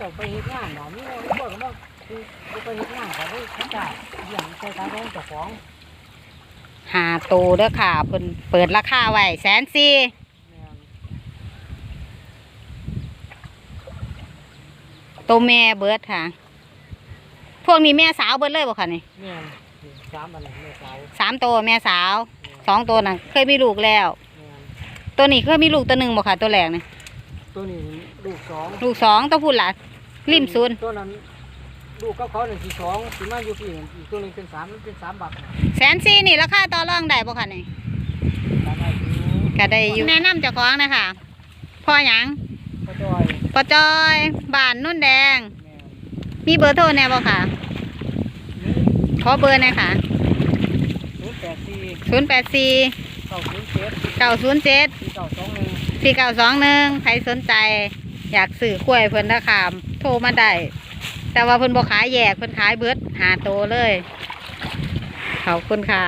เจ้าไปเฮ็ดงานน่ะมีบ่บ่ก็มาคือบ่ไปเฮ็ดงานก็ได้เขาจ้าเลี้ยงใส่การของเจ้าของหาโตเด้อค่ะเพิ่นเปิดราคาไว้แสนสี่แม่นตัวแม่เบิดค่ะ พวกนี้แม่สาวเบิดเลยบ่ค่ะนี่แม่นสามอันนั้นแม่สาวสามตัวแม่สาวสองตัวน่ะเคยมีลูกแล้ว แม่นตัวนี้เคยมีลูกตัวหนึ่งบ่ค่ะตัวแรกนี่ ตัวนี้ลูกสองลูกสองตัวพูดละริมซุนตัวนั้นลูกกับเขาหนึ่งสี่สองสิมาอยู่ปีหนึ่งอีกตัวหนึงเป็นสามมันเป็นสามบักน่ะแสนสี่นี่ราคาต่อรองได้บ่ค่ะนี่ตามอายุก็ได้อยู่แนะนำเจ้าของนะคะพ่อหยังพ่อจอยปอจอยบ้านนุ่นแดง แม่นมีเบอร์โทรแน่บ่ค่ะ ขอเบอร์หน่อยค่ะศูนย์แปดสี่ศูนย์แปดสี่เก้าศูนย์เจ็ดเก้าศูนย์เจ็ดสี่เก้าสองหนึ่ง สี่เก้าสองหนึ่งใครสนใจ อยากซื้อขวยเพิ่นนะคะโทรมาได้ แต่ว่าเพิ่นบ่ขายแยกเพิ่นขายเบิดหาโตเลย ขอบคุณค่ะ